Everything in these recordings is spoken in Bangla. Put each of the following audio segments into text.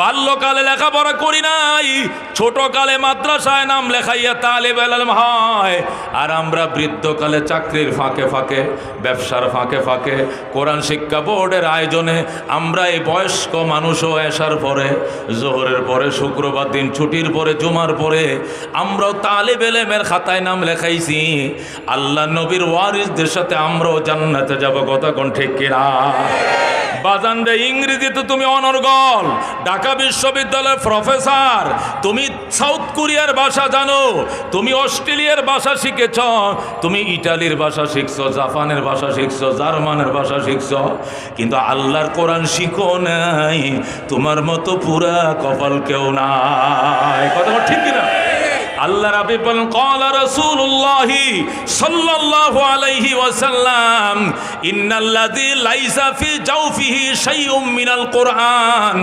বাল্যকালে লেখাপড়া করি নাই, ছোটকালে মাদ্রাসায় নাম লেখাইয়া তালে বেলাম হয়। আর আমরা বৃদ্ধকালে চাকরির ফাঁকে ফাঁকে, ব্যবসার ফাঁকে ফাঁকে, কোরআন শিক্ষা বোর্ডের আয়োজনে আমরা এই বয়স্ক মানুষও আসার পরে, জোহরের পরে, শুক্রবার দিন, ছুটির পরে, জুমার পরে আমরাও তালে বেলেমের খাতায় নাম লেখাইছি। আল্লাহ নবীর ওয়ারিসদের সাথে আমরাও জান্নাতে যাব, কথা কোন ঠিক কিনা? বাজান ইংরেজিতে তুমি অনর্গল। ঢাকা বিশ্ববিদ্যালয়ের প্রফেসর, তুমি সাউথ কোরিয়ার ভাষা জানো, তুমি অস্ট্রেলিয়ার ভাষা শিখেছ, তুমি ইটালির ভাষা শিখছো, জাপানের ভাষা শিখছো, জার্মানের ভাষা শিখছ, কিন্তু আল্লাহর কোরআন শিখো নাই, তোমার মতো পুরা কপাল কেউ নাই। কথা ঠিক কিনা? আল্লাহ রাবি বলেন কলা রাসূলুল্লাহি সাল্লাল্লাহু আলাইহি ওয়াসাল্লাম, ইন্নাল্লাযী লাইসা ফি জাওফিহি শাইউম মিনাল কোরআন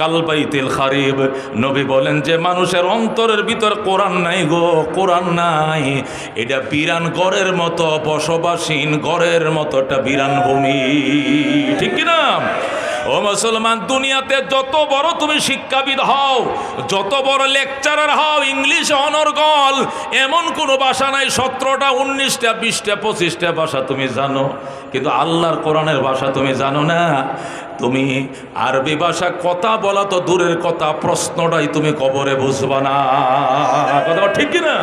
কাল বাইতিল খারিব। নবী বলেন যে, মানুষের অন্তরের ভিতর কোরআন নাই গো, কোরআন নাই। এটা বিরান গড়ের মতো বসবাসীন গড়ের মতো একটা বিরান ভূমি। ঠিক কি না ও মুসলমান, দুনিয়াতে যত বড় তুমি শিক্ষাবিদ হও, যত বড় লেকচারার হও, ইংলিশে অনর্গল, এমন কোনো ভাষা নাই, সতেরোটা, উনিশটা, বিশটা, পঁচিশটা ভাষা তুমি জানো। কিন্তু আল্লাহর কোরআনের ভাষা তুমি জানো না। তুমি আরবি ভাষা কথা বলা তো দূরের কথা, প্রশ্নটাই তুমি কবরে বুঝবা না। কথা ঠিক কি না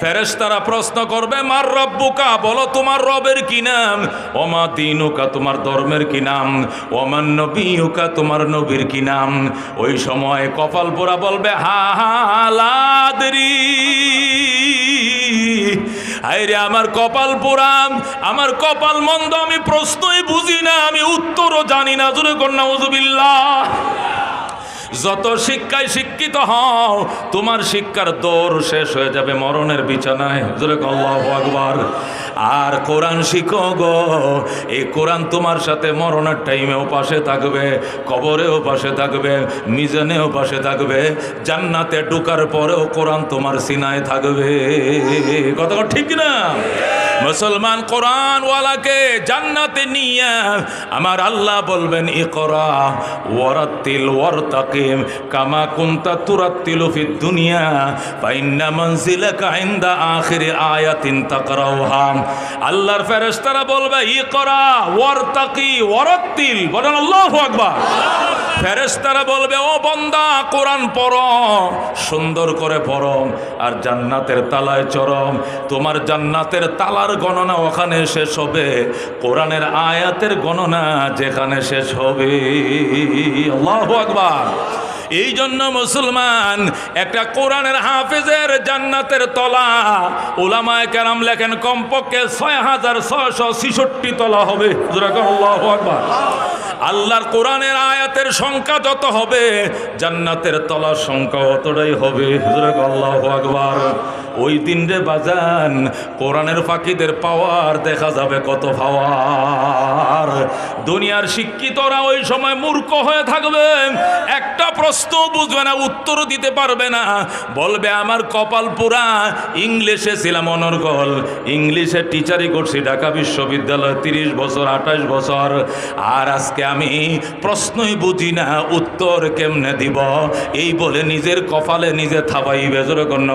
ফেরেশতারা প্রশ্ন করবে, মার রব্বুকা? বলো, তোমার রবের কি নাম? ওমা দিনুকা, তোমার ধর্মের কি নাম? ওমান নবীকা তোমার নবীর কি নাম? ওই সময় কপাল পোড়া বলবে, হা আরে আমার কপাল পোড়াম আমার কপাল মন্দ আমি প্রশ্নই বুঝি না, আমি উত্তরও জানি না। জুড়ে কন্যা উজুবিল্লাহ যত শিক্ষায় শিক্ষিত হও, তোমার শিক্ষার দৌড় শেষ হয়ে যাবে মরণের বিছানায়। আর কোরআন শিখো গো, এই কোরআন তোমার সাথে মরণের টাইমেও পাশে থাকবে, কবরেও পাশে থাকবে, মিজানেও পাশে থাকবে, জান্নাতে ঢুকার পরেও কোরআন তোমার সিনায় থাকবে। কথা ঠিক না মুসলমান কোরআন ওয়ালাকে জান্নাতে নিয়ে আমার আল্লাহ বলবেন, ইকরা ওয়ারাতিল ওয়ারতাকিম কামা কুনতা তুরাত্তিলু ফিদ দুনিয়া ফাইন্না মানজিলাকা ইনদা আখিরি আয়াতিন তাকরাউহা। আল্লাহর ফেরেশতারা বলবে ই ইকরা ওয়ারতাকি ওয়ারাত্তিল। বলেন, আল্লাহু আকবার। ফেরেশতারা বলবে, ও বন্দা, কোরআন পড়ো, সুন্দর করে পড়ো, আর জান্নাতের তালায় চরম তোমার জান্নাতের তালার গণনা ওখানে শেষ হবে। কোরআনের আয়াতের গণনা যেখানে শেষ হবে। আল্লাহু আকবার। এই জন্য মুসলমান, একটা কোরআনের হাফেজের জান্নাতের তলা ওলামায় কেরাম লেখেন, কমপক্ষে ছয় হাজার ছয়শো ছিষট্টি তলা হবে। আল্লাহর কোরআনের আয়াতের সংখ্যা যত হবে, জান্নাতের তলার সংখ্যা অতটাই হবে। আল্লাহ ওই দিন রে বাজান, কোরআনের পাখিদের পাওয়ার দেখা যাবে কত পাওয়ার। দুনিয়ার শিক্ষিতরা ওই সময় মূর্খ হয়ে থাকবে। একটা প্রশ্ন বুঝবে না, উত্তর দিতে পারবে না। বলবে, আমার কপাল পুরা ইংলিশে ছিলাম অনর্গল। ইংলিশে টিচারই করছি ঢাকা বিশ্ববিদ্যালয় তিরিশ বছর, আঠাশ বছর। আর আজকে আমি প্রশ্নই বুঝি না, উত্তর কেমনে দিব? এই বলে নিজের কপালে নিজে থাবাই বেজর কন্যা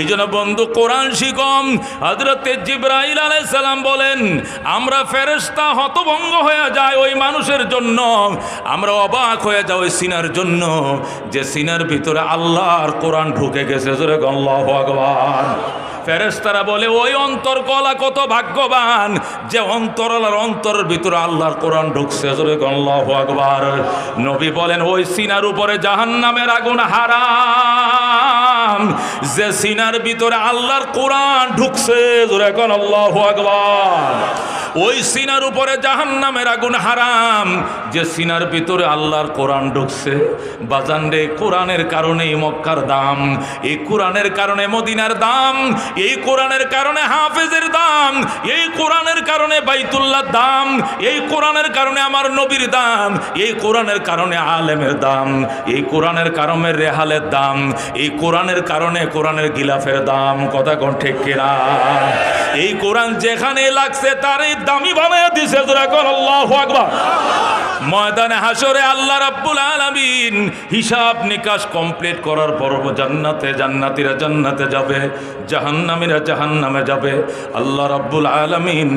এই জন্য বন্ধু, কোরআন শিকম। হজরত জিব্রাইল আলাইসালাম বলেন, আমরা ফেরেস্তা হতভঙ্গ হয়ে যায় ওই মানুষের জন্য। আমরা অবাক হয়ে যাই ওই সিনার জন্য, যে সিনার ভিতরে আল্লাহর কোরআন ঢুকে গেছে। আল্লাহ ভগবান ফেরেস্তারা বলে, ওই অন্তর কলা কত ভাগ্যবান, যে অন্তরালার অন্তরের ভিতরে আল্লাহর কোরআন ঢুকছে। নবী বলেন, ওই সিনার উপরে জাহান্নামের আগুন হারাম যে সিনার ভিতরে আল্লাহর কোরআন ঢুকছে। জোরে কোন আল্লাহ আকবার। ওই সিনার উপরে জাহান্নামের আগুন হারাম। যে সিনার ভিতরে আল্লাহর কোরআন ঢুকছে, বাজান রে, কোরআনের কারণে মক্কার দাম। এই কোরআনের কারণে মদিনার দাম, এই কোরআনের কারণে হাফেজের দাম, এই কোরআনের কারণে বাইতুল্লাহ দাম, এই কোরআনের কারণে আমার নবীর দাম, এই কোরআনের কারণে আলেমের দাম, এই কোরআনের কারণে রেহালের দাম, এই কোরআনের কারণে কোরআনের গিলাফের দাম। কথা কোন ঠিক কিনা? এই কোরআন যেখানে লাগছে তার এই দামি বানায় দিছে আল্লাহ আকবার। ময়দানে হাসরে আল্লাহ রাব্বুল আলামিন হিসাব নিকাশ কমপ্লিট করার পর জান্নাতে, জান্নাতীরা জান্নাতে যাবে, জাহান্নামীরা জাহান্নামে যাবে। আল্লাহ রাব্বুল আলামিন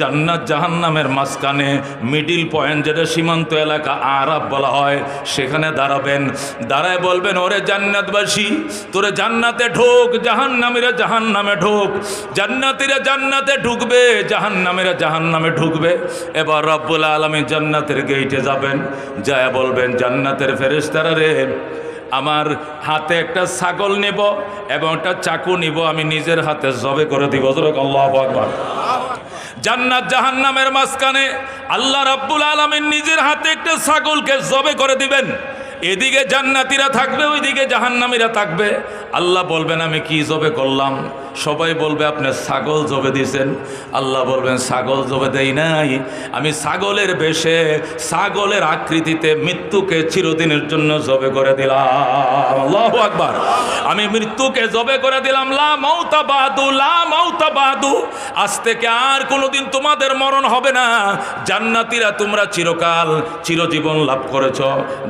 জান্নাত জাহান্নামের মাঝখানে মিডিল পয়েন্ট যেটা সীমান্ত এলাকা আরাব বলা হয়, সেখানে দাঁড়াবেন। দাঁড়ায় বলবেন, ওরে জান্নাতবাসী, তোরে জান্নাতে ঢোক, জাহান্নামীরা জাহান্নামে ঢোক। জান্নাতীরা জান্নাতে ঢুকবে, জাহান্নামীরা জাহান্নামে ঢুকবে। এবার রব্বুল আলমী জান্নাতের গেইটে যাবেন। যায় বলবেন, জান্নাতের ফেরেস্তারা রে, আমার হাতে একটা ছাগল নেব এবং একটা চাকু নিব, আমি নিজের হাতে জবে করে দিব। আল্লাহ আকবার। জান্নাত জাহান্নামের মাঝখানে আল্লাহ রাব্বুল আলমের নিজের হাতে একটা ছাগলকে জবে করে দিবেন। এদিকে জান্নাতিরা থাকবে, ওইদিকে জাহান্নামীরা থাকবে। আল্লাহ বলবেন, আমি কি জবে করলাম? সবাই বলবে, আপনি ছাগল জবে দিয়েছেন। আল্লাহ বলবেন, ছাগল জবে দেই নাই। আমি ছাগলের বেশে, ছাগলের আকৃতিতে মৃত্যুকে চিরদিনের জন্য জবে করে দিলাম। আল্লাহ আকবার। আমি মৃত্যুকে জবে করে দিলাম। লা মৌতা বাদু, লা মৌতা বাদু। আজ থেকে আর কোনোদিন তোমাদের মরণ হবে না। জান্নাতীরা তোমরা চিরকাল, চিরজীবন লাভ করেছ।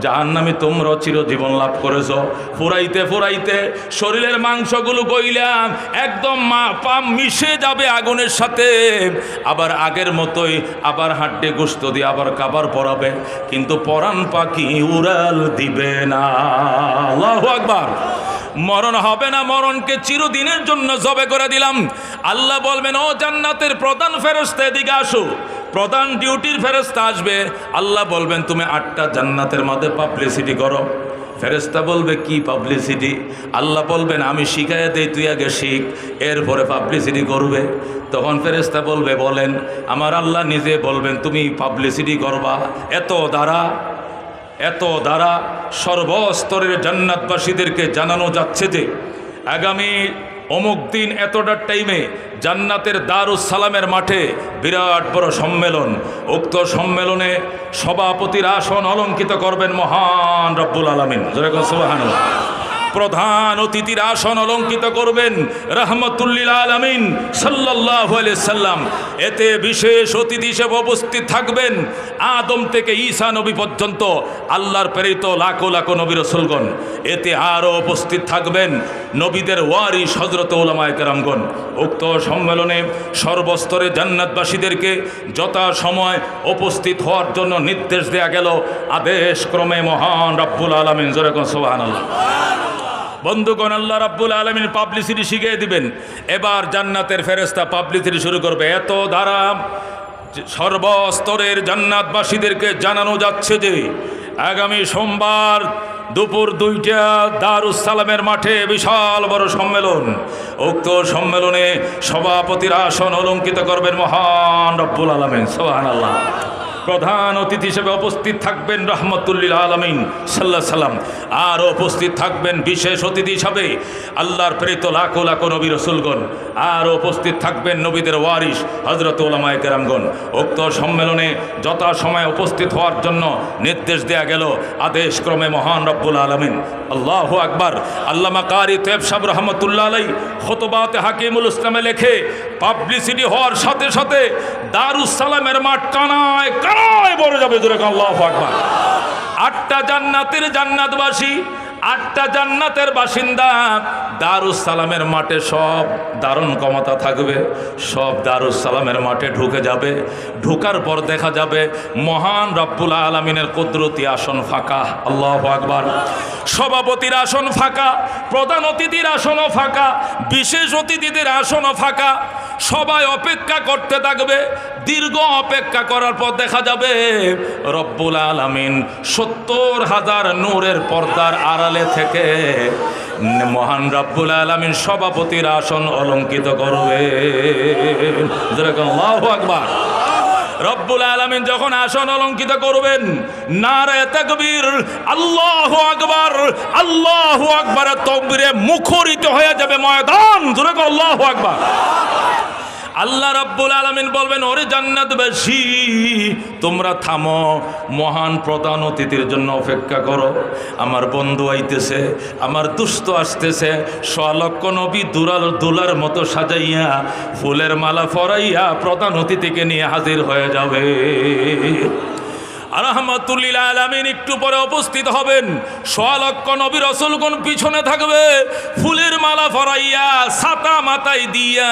জাহান্নামী তোমরাও চিরজীবন লাভ করেছ। ফুরাইতে ফুরাইতে শরীরের মাংসগুলো গইলাম, একদম মা পা মিশে যাবে আগুনের সাথে। আবার আগের মতোই আবার হাড্ডে গোস্ত দিয়ে আবার কাবার পরাবে, কিন্তু পরাণ পাখি উড়াল দিবে না। মরণ হবে না মরণকে চিরদিনের জন্য জবে করে দিলাম। আল্লাহ বলবেন, ও জান্নাতের প্রধান ফেরস্তে, এদিকে আসো। প্রধান ডিউটির ফেরস্তা আসবে। আল্লাহ বলবেন, তুমি আটটা জান্নাতের মধ্যে পাবলিসিটি করো। ফেরেস্তা বলবে, কি পাবলিসিটি আল্লাহ বলবেন, আমি শিখাই দেই, তুই আগে শিখ, এরপরে পাবলিসিটি করবে। তখন ফেরেস্তা বলবে, বলেন, আমার আল্লাহ নিজে বলবেন, তুমি পাবলিসিটি করবা। এত দ্বারা এত দ্বারা সর্বস্তরের জান্নাতবাসীদেরকে জানানো যাচ্ছে যে, আগামী অমুক দিন এতটা টাইমে জান্নাতের দারুস সালামের মাঠে বিরাট বড় সম্মেলন। উক্ত সম্মেলনে সভাপতির আসন অলঙ্কিত করবেন মহান রব্বুল আলমিন। যেরকম প্রধান অতিথির আসন অলঙ্কিত করবেন রহমতুল্লিল আলমিন সাল্লাহ সাল্লাম। এতে বিশেষ অতিথি হিসেবে উপস্থিত থাকবেন আদম থেকে ঈসা নবী পর্যন্ত, আল্লাহর প্রেরিত লাখো লাখো নবী রসুলগণ। এতে আরও উপস্থিত থাকবেন নবীদের ওয়ারি হজরত ওলামায় কেরামগণ। উক্ত সম্মেলনে সর্বস্তরে জান্নাতবাসীদেরকে যথা সময় উপস্থিত হওয়ার জন্য নির্দেশ দেয়া গেল। আদেশ ক্রমে মহান রব্বুল আলমিন। জোরেকন সোহান আল্লাহ বন্ধুগণ, আল্লাহ রাব্বুল আলমিন পাবলিসিটি শিখিয়ে দিবেন। এবার জান্নাতের ফেরেস্তা পাবলিসিটি শুরু করবে। এত দ্বারা সর্বস্তরের জান্নাতবাসীদেরকে জানানো যাচ্ছে যে, আগামী সোমবার দুপুর দুইটা দারুস সালামের মাঠে বিশাল বড় সম্মেলন। উক্ত সম্মেলনে সভাপতির আসন অলঙ্কিত করবেন মহান রব্বুল আলমেন। সোহান আল্লাহ প্রধান অতিথি হিসেবে উপস্থিত থাকবেন রহমতুল্লিল আলমিন, সাল্লাহ সাল্লাম। আর উপস্থিত থাকবেন বিশেষ অতিথি হিসাবে আল্লাহর প্রেরিত লাখো লাখো নবী রসুলগণ। আর উপস্থিত থাকবেন নবীদের ওয়ারিস হজরত ওলামায় কেরামগণ। উক্ত সম্মেলনে যথা সময় উপস্থিত হওয়ার জন্য নির্দেশ দেয়া গেল আদেশ ক্রমে মহান রব্বুল আলমিন। আল্লাহ আকবার। আল্লামা কারি তেব সাহ রহমতুল্লাহ আলাই হতবাতে হাকিমুল ইসলামে লেখে পাবলিসিটি হওয়ার সাথে সাথে দারুস সালামের মাঠ কানায় কানায় বড় যাবে দূরে আল্লাহ আকবার। আটটা জান্নাতের জান্নাতবাসী আটটা জান্নাতের বাসিন্দা দারুস সালামের মাঠে সব দারুণ ক্ষমতা থাকবে। সব দারুস সালামের মাঠে ঢুকে যাবে। ঢুকার পর দেখা যাবে মহান রব্বুল আলমিনের কুদরতি আসন ফাঁকা। আল্লাহ আকবার। সভাপতির আসন ফাঁকা, প্রধান অতিথির আসনও ফাঁকা, বিশেষ অতিথিদের আসনও ফাঁকা। সবাই অপেক্ষা করতে থাকবে। দীর্ঘ অপেক্ষা করার পর দেখা যাবে রব্বুল আলমিন সত্তর হাজার নূরের পর্দার আড়ালে থেকে মহান রব্বুল আলমিন সভাপতির আসন অলঙ্কিত করবে যেরকম আকবার। রব্বুল আলমিন যখন আসন অলঙ্কিত করবেন, নারে তকবীর, আল্লাহ আকবর, আল্লাহ আকবরের তকবীরে মুখরিত হয়ে যাবে ময়দান। যেরকম আল্লাহ আকবার। আল্লাহ রাব্বুল আলমিন বলবেন, ওরে জান্নাতবাসী, তোমরা থামো, মহান প্রধান অতিথির জন্য অপেক্ষা করো। আমার বন্ধু আইতেছে, আমার দুস্থ আসতেছে স্বলক্ষ নবী দুলাল দুলার মতো সাজাইয়া, ফুলের মালা ফরাইয়া প্রধান অতিথিকে নিয়ে হাজির হয়ে যাবে। রহমতুল্লিল আলমিন একটু পরে উপস্থিত হবেন। সোয়ালক্ষ নবী রসুলগণ পিছনে থাকবে। ফুলের মালা ফরাইয়া, ছাতা মাথায় দিয়া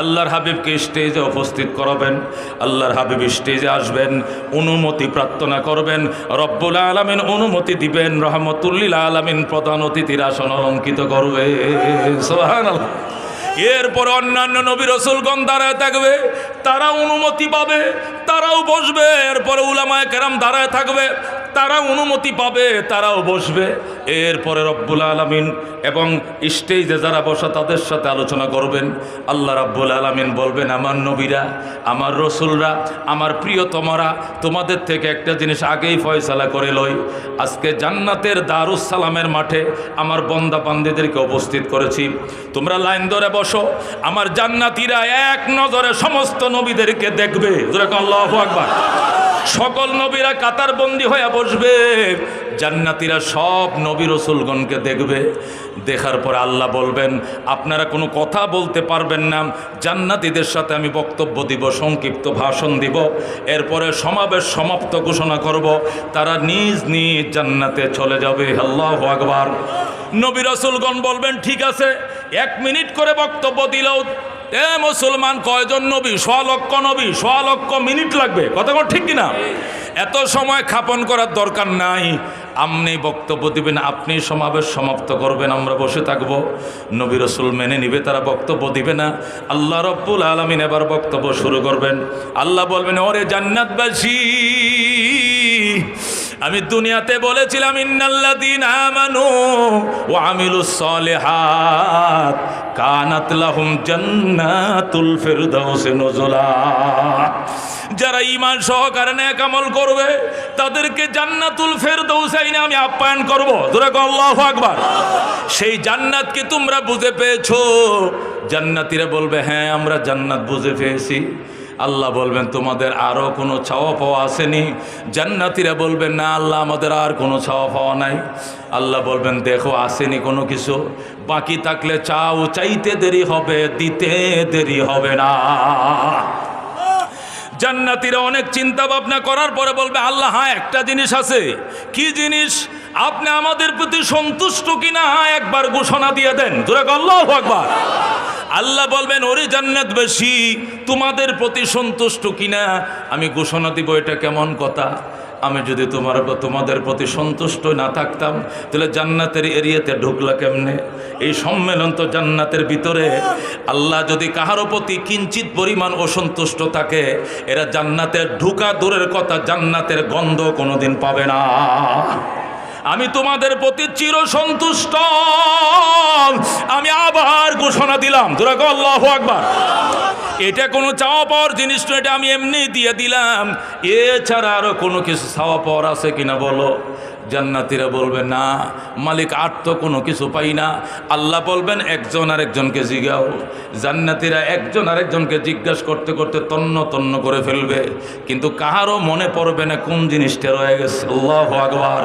আল্লাহর হাবিবকে স্টেজে উপস্থিত করাবেন। আল্লাহর হাবিব স্টেজে আসবেন, অনুমতি প্রার্থনা করবেন, রব্বুল আলমিন অনুমতি দিবেন, রহমতুল্লিল আলমিন প্রধান অতিথির আসন অলঙ্কিত করবে। সুবহানাল্লাহ। এরপরে অন্যান্য নবী রসুলগণ দাঁড়ায় থাকবে তারা অনুমতি পাবে, তারাও বসবে। এরপরে উলামায় কেরাম দাঁড়ায় থাকবে তারা অনুমতি পাবে, তারাও বসবে। এরপরে রব্বুল আলমিন এবং স্টেজে যারা বসা তাদের সাথে আলোচনা করবেন। আল্লাহ রাব্বুল আলমিন বলবেন, আমার নবীরা, আমার রসুলরা, আমার প্রিয়তমরা, তোমাদের থেকে একটা জিনিস আগেই ফয়সালা করে লই। আজকে জান্নাতের দারুসালামের মাঠে আমার বন্দা বান্দিদেরকে উপস্থিত করেছি। তোমরা লাইন ধরে বসো। আমার জান্নাতিরা এক নজরে সমস্ত নবীদেরকে দেখবে। যেরকম আল্লাহ আকবার। সকল নবীরা কাতারবন্দি হয়ে বসবে। জান্নাতিরা সব নবী রসুলগণকে দেখবে। দেখার পর আল্লাহ বলবেন, আপনারা কোনো কথা বলতে পারবেন না। জান্নাতিদের সাথে আমি বক্তব্য দিব, সংক্ষিপ্ত ভাষণ দিব। এরপরে সমাবেশ সমাপ্ত ঘোষণা করব। তারা নিজ নিজ জান্নাতে চলে যাবে। আল্লাহ আকবার। নবী রসুলগণ বলবেন, ঠিক আছে, এক মিনিট করে বক্তব্য দিলেও। এ মুসলমান কয়জন নবী? শ লক্ষ নবী শ লক্ষ মিনিট লাগবে। কথা ঠিক কিনা? এত সময় খাপন করার দরকার নাই। আপনি বক্তব্য দিবেন, আপনি সমাবেশ সমাপ্ত করবেন, আমরা বসে থাকব। নবী রসুল মেনে নিবে, তারা বক্তব্য দিবে না। আল্লাহ রব্বুল আলমিন এবার বক্তব্য শুরু করবেন। আল্লাহ বলবেন, ওরে জান্নাতবাসী আমি দুনিয়াতে বলেছিলাম, ইন্নাল্লাযীনা আমানু ওয়া আমিলুস সালিহাত কানাত লাহুম জান্নাতুল ফিরদাউস নুজুলা। যারা ইমান সহকারে নেক আমল করবে, তাদেরকে জান্নাতুল ফেরদৌস আইনে আমি আপ্যায়ন করব। জোরে কও আকবার। সেই জান্নাতকে তোমরা বুঝে পেয়েছ? জান্নাতীরা বলবে হ্যাঁ আমরা জান্নাত বুঝে পেয়েছি। আল্লাহ বলবেন, তোমাদের আরও কোনো ছাওয়া পাওয়া আসেনি? জান্নাতিরা বলবেন, না, আল্লাহ, আমাদের আর কোনো ছাওয়া পাওয়া নাই। আল্লাহ বলবেন, দেখো, আসেনি কোনো কিছু। বাকি থাকলে চাও, চাইতে দেরি হবে, দিতে দেরি হবে না। জান্নাতিরা অনেক চিন্তা ভাবনা করার পরে বলবে, আল্লাহ হ্যাঁ একটা জিনিস আছে। কি জিনিস? আপনি আমাদের প্রতি সন্তুষ্ট কিনা একবার ঘোষণা দিয়ে দেন। জোরে আল্লাহ একবার আল্লাহ বলবেন, ওরে জান্নাত বেশি, তোমাদের প্রতি সন্তুষ্ট কিনা? আমি ঘোষণা দিব, এটা কেমন কথা? আমি যদি তোমার তোমাদের প্রতি সন্তুষ্ট না থাকতাম, তাহলে জান্নাতের এরিয়াতে ঢুকলা কেমনে? এই সম্মেলন তো জান্নাতের ভিতরে। আল্লাহ যদি কাহারও প্রতি কিঞ্চিত পরিমাণ অসন্তুষ্ট থাকে, এরা জান্নাতের ঢুকা দূরের কথা জান্নাতের গন্ধ কোনোদিন পাবে না। আমি তোমাদের প্রতি চির সন্তুষ্ট আমি আবার ঘোষণা দিলাম। তোরা আল্লাহ আকবার। এটা কোনো চাওয়া পাওয়ার জিনিস নয়, এটা আমি এমনি দিয়ে দিলাম। এছাড়া আরও কোনো কিছু চাওয়া পাওয়ার আছে কিনা বলো? জান্নাতিরা বলবে, না, মালিক, আর তো কোনো কিছু পাই না। আল্লাহ বলবেন, একজন আরেকজনকে জিগাও। জান্নাতিরা একজন আরেকজনকে জিজ্ঞাসা করতে করতে তন্ন তন্ন করে ফেলবে। কিন্তু কাহারও মনে পড়বে না কোন জিনিসটা রয়ে গেছে। আল্লাহ আকবার।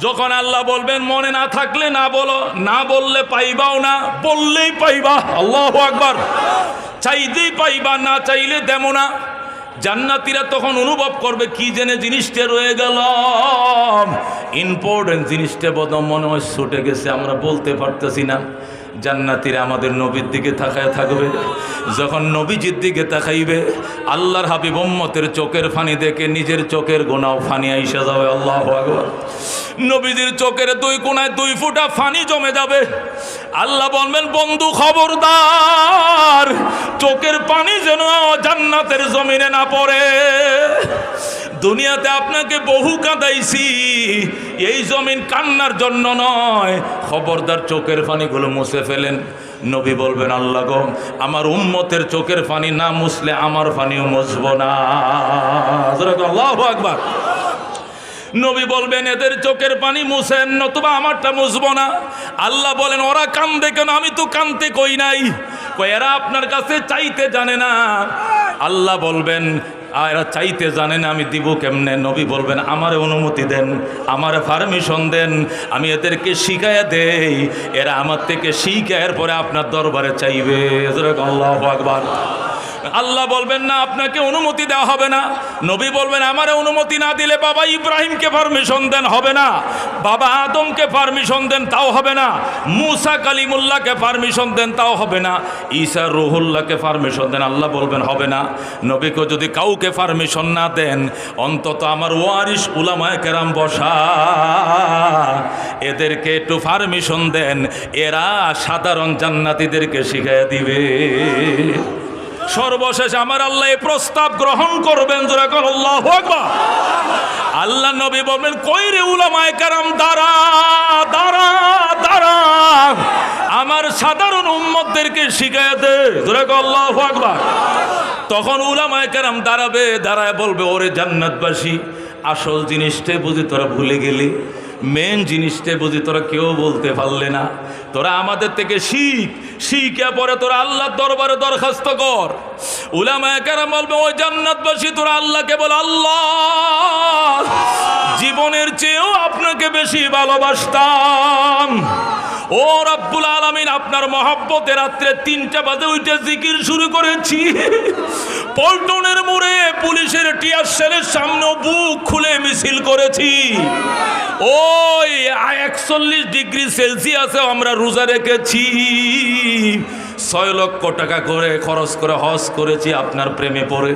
যখন আল্লাহ বলবেন, মনে না থাকলে না বলো, না বললে পাইবাও না, বললেই পাইবা। আল্লাহ আকবার। চাইতেই পাইবা, না চাইলে দেমো না। জান্নাতিরা তখন অনুভব করবে, কি জেনে জিনিসটা রয়ে গেল। ইম্পর্টেন্ট জিনিসটা বোধ মনে হয় ছুটে গেছে, আমরা বলতে পারতেছি না। জান্নাতিরা আমাদের নবীর দিকে তাকায় থাকবে। যখন নবীজির দিকে তাকাইবে, আল্লাহর হাবিব চোখের ফানি দেখে নিজের চোখের গোনাও ফানি আইসা যাবে। আল্লাহ আকবার। নবীজির চোখের দুই কোনায় দুই ফুটা ফানি জমে যাবে। আল্লাহ বলবেন, বন্ধু, খবরদার, চোখের পানি যেন জান্নাতের জমিনে না পড়ে। দুনিয়াতে আপনাকে বহু কাঁদাইছি, এই জমিন কান্নার জন্য নয়। খবরদার, চোখের পানিগুলো মুছে ফেলেন। নবী বলবেন, আল্লাহ গো, আমার উম্মতের চোখের পানি না মুছলে আমার পানিও মুছব না। আল্লাহ আকবার। নবী বলবেন, এদের চোখের পানি মুছেন, নতুবা আমারটা মুছবো না। আল্লাহ বলেন, ওরা কান্দে কেন? আমি তো কানতে কই নাই। এরা আপনার কাছে চাইতে জানে না। আল্লাহ বলবেন এরা চাইতে জানে না, আমি দিব কেমনে? নবী বলবেন, আমারে অনুমতি দেন, আমারে পারমিশন দেন, আমি এদেরকে শিখাইয়া দেই, এরা আমার থেকে শিখায়ের পরে আপনার দরবারে চাইবে। আল্লাহ আকবার। আল্লাহ বলবেন, না, আপনাকে অনুমতি দেওয়া হবে না। নবী বলবেন, আমার অনুমতি না দিলে বাবা ইব্রাহিমকে পারমিশন দেন, হবে না। বাবা আদমকে পারমিশন দেন, তাও হবে না। মুসা কালিমুল্লাহকে পারমিশন দেন, তাও হবে না। ঈসা রুহুল্লাহকে পারমিশন দেন, আল্লাহ বলবেন, হবে না। নবীকে যদি কাউকে পারমিশন না দেন, অন্তত আমার ওয়ারিস উলামায় কেরাম বসা। এদেরকে একটু পারমিশন দেন, এরা সাধারণ জান্নাতিদেরকে শিখাই দিবে। সর্বশেষ আমার আল্লাহ এই প্রস্তাব গ্রহণ করবেন আল্লাহ নবী বলবেন কই রে উলামায়ে কারাম, দাঁড়া দাঁড়া দাঁড়া। আমার সাধারণ উম্মতদেরকে শিখায় দে। আল্লাহ আকবার। তখন উলামায়ে কারাম দাঁড়াবে, দাঁড়ায় বলবে, ওরে জান্নাতবাসী, আসল জিনিসটাই বুঝি তোরা ভুলে গেলি। মেন জিনিসটাই বুঝি তোরা কেউ বলতে পারলে না। তোরা আমাদের থেকে শিখ, শিখে পরে তোরা আল্লাহর দরবারে দরখাস্ত কর। উলামায়ে কেরাম বলবে, ওই জান্নাতবাসী, তোরা আল্লাহকে বল, আল্লাহ। জীবনের চেয়েও আপনাকে বেশি ভালোবাসতাম। ও রব্বুল আলমিন, আপনার মহাব্বতে রাত্রে তিনটা বাজে উঠে জিকির শুরু করেছি। পল্টনের মোড়ে পুলিশের টিয়ার সেলের সামনে বুক খুলে মিছিল করেছি। ওই একচল্লিশ ডিগ্রি সেলসিয়াসে আমরা রোজা রেখেছি। ছয় লক্ষ টাকা করে খরচ করে হজ করেছি, আপনার প্রেমে পড়ে।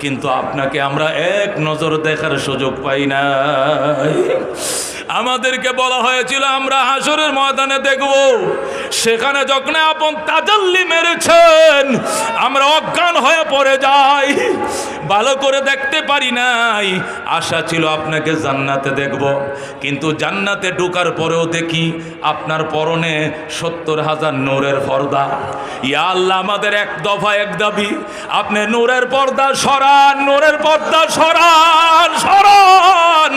কিন্তু আপনাকে আমরা এক নজর দেখার সুযোগ পাই না আমাদেরকে বলা হয়েছিল, আমরা হাসরের ময়দানে দেখব। সেখানে যখন আপন তাজাল্লি মেরেছেন, আমরা অজ্ঞান হয়ে পড়ে যাই। ভালো করে দেখতে পারি নাই। আশা ছিল আপনাকে জান্নাতে দেখব। কিন্তু জান্নাতে ঢোকার পরেও দেখি আপনার পরনে সত্তর হাজার নূরের পর্দা। ইয়া আল্লাহ, আমাদের এক দফা, এক দাবি। আপনি নূরের পর্দা সরান, নূরের পর্দা সরান সরান।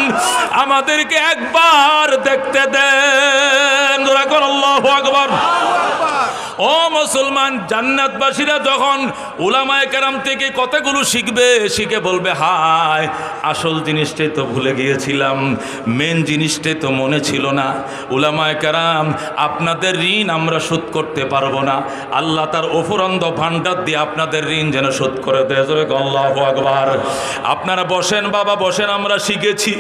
আমাদেরকে একবার দেখতে দেন। আকবার। ও মুসলমান, জান্নাতবাসীরা যখন উলামায় কেরাম থেকে কতগুলো শিখবে, শিখে বলবে, হায়, আসল জিনিসটাই তো ভুলে গিয়েছিলাম মেন জিনিসটাই তো মনে ছিল না। উলামায় কেরাম, আপনাদের ঋণ আমরা শোধ করতে পারব না। আল্লাহ তার অফুরন্দ ভান্ডার দিয়ে আপনাদের ঋণ যেন শোধ করে দেয়। আল্লাহ আকবার। আপনারা বসেন, বাবা বসেন, আমরা শিখেছি।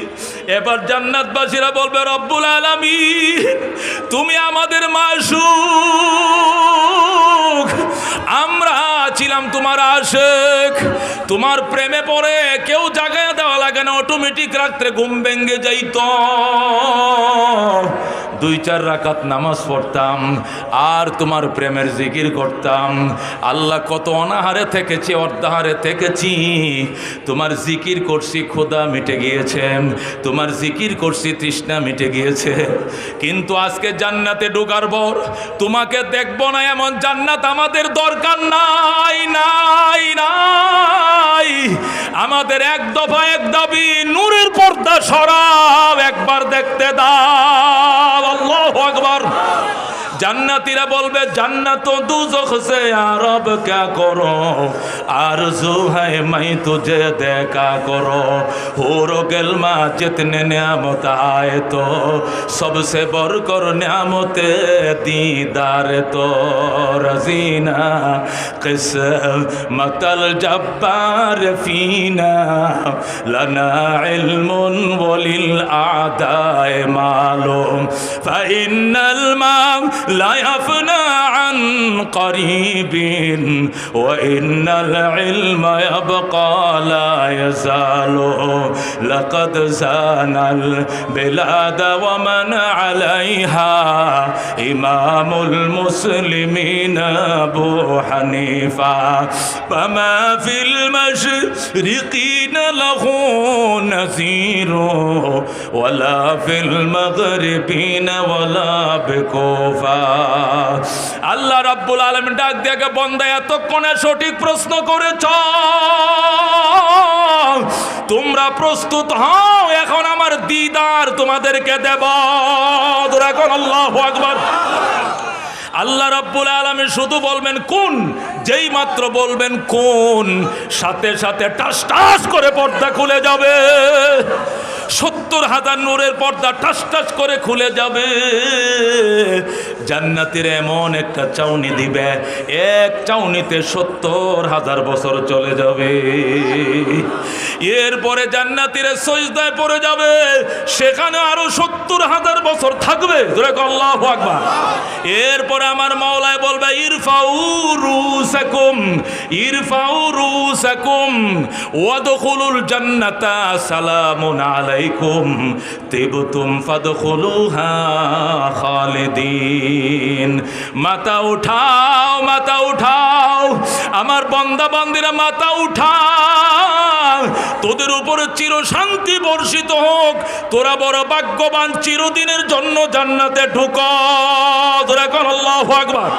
এবার জান্নাতবাসীরা বলবে, রব্বুল আলামী তুমি আমাদের মাসুক আমরা ছিলাম তোমার আশেখ তোমার প্রেমে পড়ে কেউ জাগায় দেওয়া লাগে না অটোমেটিক রাত্রে ঘুম ভেঙ্গে যাইত। দুই চার রাকাত নামাজ পড়তাম, আর তোমার প্রেমের জিকির করতাম। আল্লাহ কত অনাহারে থেকেছি, অর্ধাহারে থেকেছি। তোমার জিকির করছি খোদা মিটে গিয়েছে। তোমার জিকির করছি, তৃষ্ণা মিটে গিয়েছে। কিন্তু আজকে জান্নাতে ঢোকার পর তোমাকে দেখব না এমন জান্নাত আমাদের দরকার নাই নাই নাই। আমাদের এক দফা এক দাবি, নূরের পর্দা সরাব একবার দেখতে দাও। আল্লাহ আকবার। জান্নাতিরা বলবে, জান্নাত দুজখ সে আরব কে করো? আর জুহাই মাই তুজে দেখা করো। হোরো গেলমা জিতনে নিয়ামত আয় তো, সবসে বরকর নিয়ামতে দিদার তো। রজিনা ফিনা الجبار فينا لنا علم وللأعداء معلوم فإن মা لا يفنى عن قريب وإن العلم يبقى لا يزال. لقد زان البلاد ومن عليها إمام المسلمين أبو حنيفة. فما في المشرقين له نذير ولا في المغربين ولا بكوفا আল্লাহ রাব্বুল আলমিন ডাক দিয়ে বন্দা এতক্ষণে সঠিক প্রশ্ন করেছ। তোমরা প্রস্তুত হও, এখন আমার দিদার তোমাদেরকে দেব। এখন আল্লাহ আকবার। আল্লাহ রাব্বুল আলমী শুধু বলবেন, কোন? যেই মাত্র বলবেন, কোন? সাথে সাথে টাস টাস করে পর্দা খুলে যাবে। সত্তর হাজার নূরের পর্দা টাস টাস করে খুলে যাবে। জান্নাতের এমন একটা চাউনি দিবে, এক চাউনিতে সত্তর হাজার বছর চলে যাবে। এরপরে জান্নাতির সজদায় পড়ে যাবে, সেখানে আরও সত্তর হাজার বছর থাকবে। এরপরে আমার মাওলায় বলবে, ইরফাউ রুসাকুম ইরফাউ রুসাকুম, ওয়াদখুলুল জান্নাতা সালামুন আলাইকুম তিবতুম ফাদখুলুহা খালিদিন। মাথা উঠাও মাথা উঠাও। আমার বন্দা বান্দিরা, মাথা উঠাও। তোদের উপরে চির শান্তি বর্ষিত হোক। তোরা বড় ভাগ্যবান, চিরদিনের জন্য জান্নাতে ঢুক। তোরা কর আল্লাহ আকবার।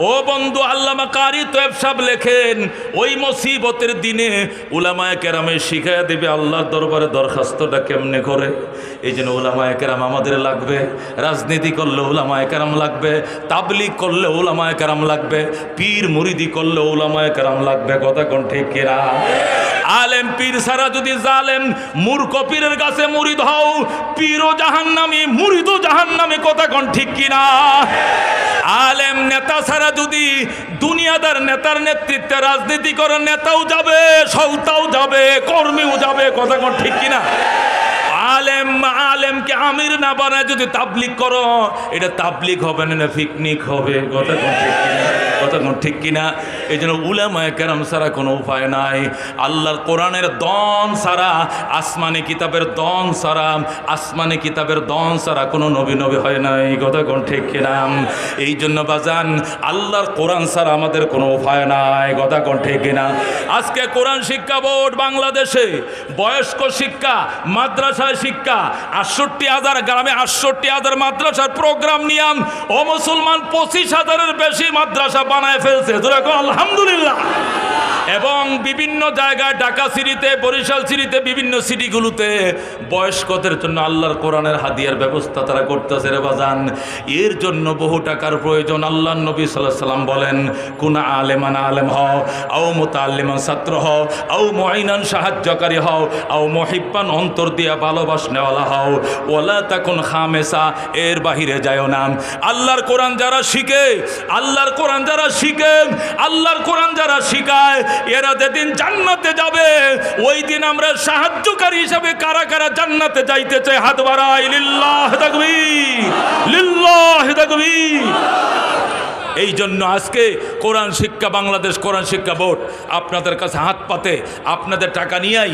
ও বন্ধু আল্লামা কারি তোয়েব সাহ লেখেন, ওই মুসিবতের দিনে উলামায় কেরামে শিখাইয়া দেবে আল্লাহর দরবারে দরখাস্তটা কেমনে করে? এই জন্য উলামায় কেরাম আমাদের লাগবে, রাজনীতি করলে উলামায় কেরাম লাগবে, তাবলিগ করলে উলামায় কেরাম লাগবে, পীর মুরিদি করলে উলামায় কেরাম লাগবে, কথা কোন ঠিক কেরা আলেম পীর সারা যদি জালেম, মূর্খ পীরের কাছে মুরিদ হও, পীরও জাহান্নামী, মুরিদও জাহান্নামী, কথা কোন ঠিক কিনা আলেম নেতা ছাড়া যদি দুনিয়াদার নেতার নেতৃত্বে রাজনীতি করে নেতাও যাবে, সৌতাও যাবে, কর্মীও যাবে, কথা কোন ঠিক কিনা? আলেম, আলেমকে আমির না বানায় যদি তাবলিক করো, এটা তাবলিক হবে না পিকনিক হবে, কথা কোন ঠিক কিনা? কোন ঠিক কিনা? এই জন্য উলামায় কেরাম ছাড়া কোনো উপায় নাই। আল্লাহর কোরআনের দন ছাড়া, আসমানি কিতাবের দন ছাড়া, আসমানি কিতাবের দন ছাড়া কোনো নবী নবী হয় নাই। কথা কোন ঠিক কিনা? এই জন্য বাজান, আল্লাহর কোরআন ছাড়া আমাদের কোনো উপায় নাই। কথা কোন ঠিক কিনা? আজকে কোরআন শিক্ষা বোর্ড বাংলাদেশে বয়স্ক শিক্ষা, মাদ্রাসায় শিক্ষা, আটষট্টি হাজার গ্রামে আটষট্টি হাজার মাদ্রাসার প্রোগ্রাম নিয়াম, ও মুসলমান পঁচিশ হাজারের বেশি মাদ্রাসা বানায় ফেলছে। তোরা কো আলহামদুলিল্লাহ। এবং বিভিন্ন জায়গায় ঢাকা সিটিতে, বরিশাল সিটিতে, বিভিন্ন সিটিগুলোতে বয়স্কদের জন্য আল্লাহর কোরআনের হাদিয়ার ব্যবস্থা তারা করতেছে রে বাজান। এর জন্য বহু টাকার প্রয়োজন। আল্লাহ নবী সাল্লাহ সাল্লাম বলেন, কুনা আলেমান আলেম হও, আও মোতাল্লিমান ছাত্র হও, আও মহিনান সাহায্যকারী হও, আও মহিব্বান অন্তর দিয়া ভালোবাস নেওয়ালা হও। ওলা তখন খামেসা, এর বাহিরে যায় না। আল্লাহর কোরআন যারা শিখে, আল্লাহর কোরআন যারা শিখে, আল্লাহর কোরআন যারা শিখায় এরা যেদিন জান্নাতে যাবে, ওই দিন আমরা সাহায্যকারী হিসাবে কারা কারা জান্নাতে যাইতে চাই হাত বাড়াই লিল্লাহ দেখবি লিল্লাহ দেখবি এই জন্য আজকে কোরআন শিক্ষা বাংলাদেশ, কোরআন শিক্ষা বোর্ড, আপনাদের কাছে হাত পাতে, আপনাদের টাকা নিয়েই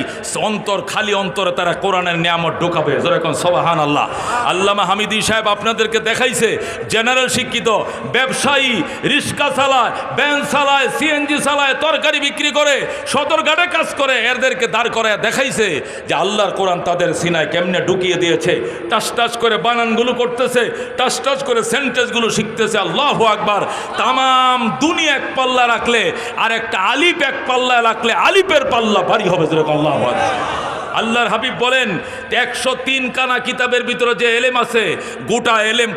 অন্তর, খালি অন্তরে তারা কোরআনের নিয়ামত ঢোকাবে। যেরকম সবাহান আল্লাহ আল্লামা হামিদি সাহেব আপনাদেরকে দেখাইছে, জেনারেল শিক্ষিত, ব্যবসায়ী, রিক্সা চালায় ব্যান চালায় সিএনজি চালায়, তরকারি বিক্রি করে সদরঘাটে কাজ করে, এদেরকে দাঁড় করে দেখাইছে যে আল্লাহর কোরআন তাদের সিনায় কেমনে ঢুকিয়ে দিয়েছে। টাস টাস করে বানানগুলো করতেছে, টাস টাস করে সেন্টেন্সগুলো শিখতেছে। আল্লাহ আকবার। তামাম দুনিয়া এক পাল্লা রাখলে আর একটা আলিপ এক পাল্লা রাখলে আলিপের পাল্লা ভারী হবে আল্লাহ আল্লাহর হাবিব বলেন, একশো তিন কানা কিতাবের ভিতরে যে এলেম আছে, গোটা এলেম